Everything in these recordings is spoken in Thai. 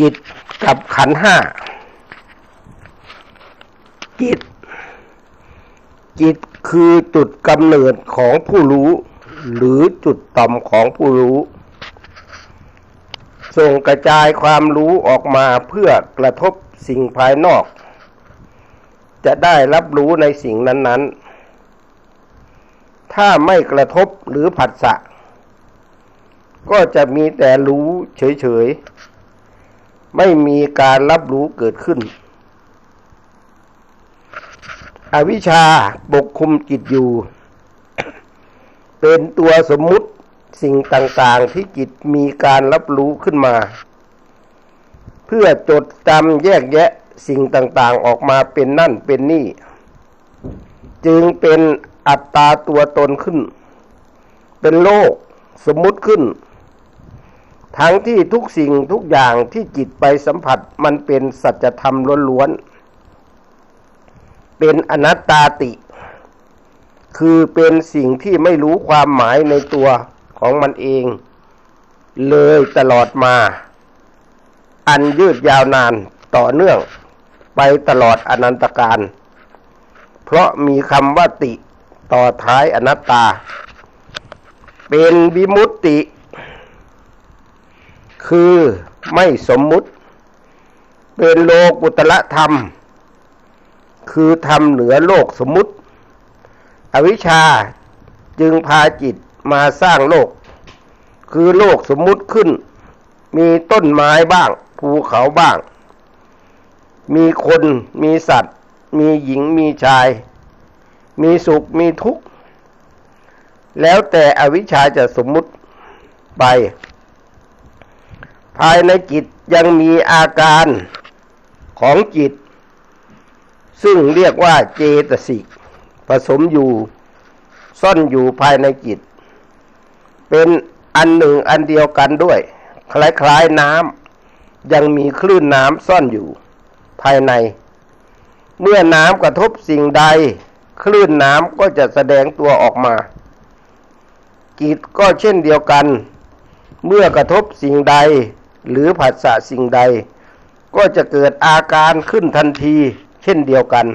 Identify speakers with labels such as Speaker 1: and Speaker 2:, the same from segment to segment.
Speaker 1: จิตกับขันห้า จิต จิตคือจุดกำเนิดของผู้รู้ หรือจุดต่ำของผู้รู้ ส่งกระจายความรู้ออกมาเพื่อกระทบสิ่งภายนอก จะได้รับรู้ในสิ่งนั้น ๆ ถ้าไม่กระทบหรือผัสสะก็จะมีแต่รู้เฉย ๆ ไม่มีการรับรู้เกิดขึ้น อวิชชาปกคุมจิตอยู่ เป็นตัวสมมุติสิ่งต่างๆที่จิตมีการรับรู้ขึ้นมา เพื่อจดจำแยกแยะสิ่งต่างๆออกมาเป็นนั่นเป็นนี่ จึงเป็นอัตตาตัวตนขึ้น เป็นโลกสมมุติขึ้น ทั้งที่ทุกสิ่งทุกอย่างที่จิตไปสัมผัสมันเป็นสัจธรรมล้วนๆ เป็นอนัตตาติ คือเป็นสิ่งที่ไม่รู้ความหมายในตัวของมันเอง เลยตลอดมา อันยืดยาวนานต่อเนื่องไปตลอดอนันตการ เพราะมีคำว่าติต่อท้ายอนัตตา เป็นวิมุตติ คือไม่สมมุติ เป็นโลกุตละธรรม คือธรรมเหนือโลกสมมุติ อวิชชาจึงพาจิตมาสร้างโลก คือโลกสมมุติขึ้น มีต้นไม้บ้าง ภูเขาบ้าง มีคนมีสัตว์ มีหญิงมีชาย มีสุขมีทุกข์ แล้วแต่อวิชชาจะสมมุติไป ภายในจิตยังมีอาการของจิต ซึ่งเรียกว่าเจตสิกผสมอยู่ซ่อนอยู่ภายในจิต เป็นอันหนึ่งอันเดียวกันด้วย คล้ายๆน้ำยังมีคลื่นน้ำซ่อนอยู่ภายใน เมื่อน้ำกระทบสิ่งใด คลื่นน้ำก็จะแสดงตัวออกมา จิตก็เช่นเดียวกัน เมื่อกระทบสิ่งใด หรือผัสสะสิ่งใด ก็จะเกิดอาการขึ้นทันที เช่นเดียวกัน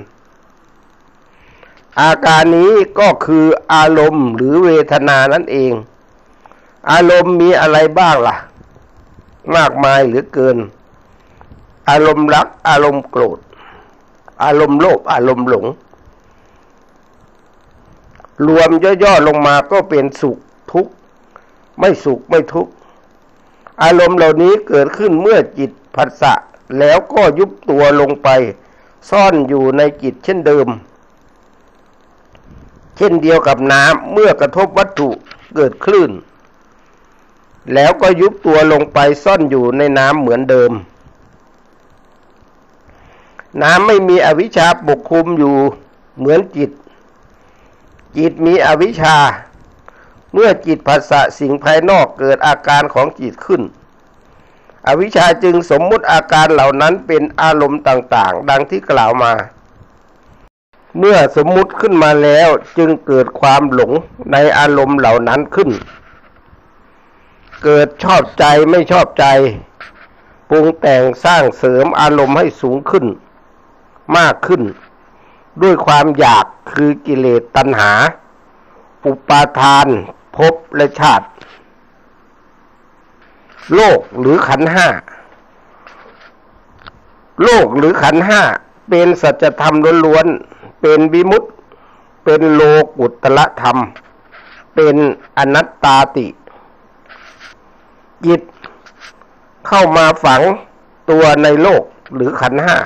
Speaker 1: อาการนี้ก็คืออารมณ์หรือเวทนานั่นเอง อารมณ์มีอะไรบ้างล่ะ มากมายหรือเกิน อารมณ์รัก อารมณ์โกรธ อารมณ์โลภอารมณ์หลง รวมย่อๆลงมาก็เป็นสุขทุกข์ไม่สุขไม่ทุกข์ อารมณ์เหล่านี้เกิดขึ้นเมื่อจิตผัสสะแล้วก็ยุบตัวลงไป ซ่อนอยู่ในจิตเช่นเดิม เช่นเดียวกับน้ำเมื่อกระทบวัตถุเกิดคลื่น แล้วก็ยุบตัวลงไปซ่อนอยู่ในน้ำเหมือนเดิม น้ำไม่มีอวิชชาปกคลุมอยู่เหมือนจิต จิตมีอวิชชา เมื่อจิตภาษะสิ่งภายนอกเกิดอาการของจิตขึ้น อวิชชาจึงสมมุติอาการเหล่านั้นเป็นอารมณ์ต่างๆ ดังที่กล่าวมา เมื่อสมมุติขึ้นมาแล้วจึงเกิดความหลงในอารมณ์เหล่านั้นขึ้น เกิดชอบใจไม่ชอบใจปรุงแต่งสร้างเสริมอารมณ์ให้สูงขึ้น มากขึ้น ด้วยความอยากคือกิเลสตัณหา อุปาทาน ภพและชาติ โลกหรือขันห้า โลกหรือขันห้า เป็นสัจธรรมล้วนๆ เป็นวิมุตเป็นโลกุตละธรรม เป็นอนัตตาติ จิตเข้ามาฝังตัวในโลกหรือขันห้า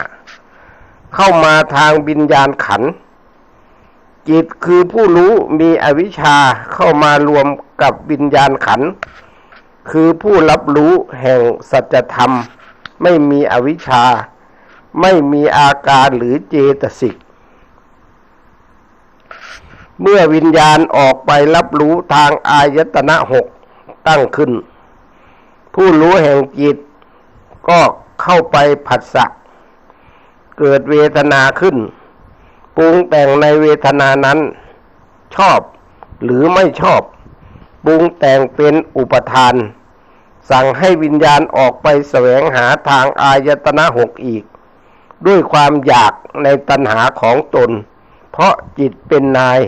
Speaker 1: เข้ามาทางบิญญาณขัน จิตคือผู้รู้มีอวิชชาเข้ามารวมกับวิญญาณขัน คือผู้รับรู้แห่งสัจธรรม ไม่มีอวิชชา ไม่มีอาการหรือเจตสิก เมื่อวิญญาณออกไปรับรู้ทางอายตนะหกตั้งขึ้น ผู้รู้แห่งจิตก็เข้าไปผัสสะเกิดเวทนาขึ้น ปรุงแต่งในเวทนานั้น ชอบหรือไม่ชอบปรุงแต่งเป็นอุปทาน สั่งให้วิญญาณออกไปแสวงหาทางอายตนะหกอีก ด้วยความอยากในตัณหาของตน เพราะจิตเป็นนาย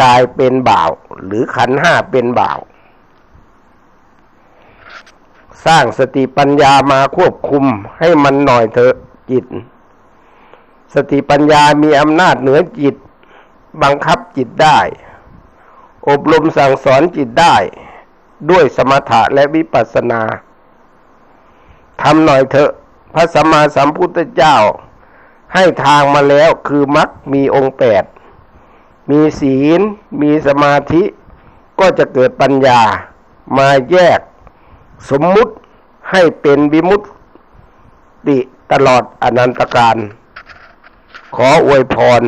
Speaker 1: กายเป็นบ่าว หรือขันห้าเป็นบ่าว สร้างสติปัญญามาควบคุมให้มันหน่อยเถอะจิต สติปัญญามีอำนาจเหนือจิต บังคับจิตได้ อบรมสั่งสอนจิตได้ ด้วยสมถะและวิปัสสนาทำหน่อยเถอะพระสัมมาสัมพุทธเจ้า ให้ทางมาแล้วคือมรรคมีองค์แปด มีศีล มีสมาธิ ก็จะเกิดปัญญามาแยก สมมุติให้เป็นวิมุตติตลอดอนันตการ ขออวยพร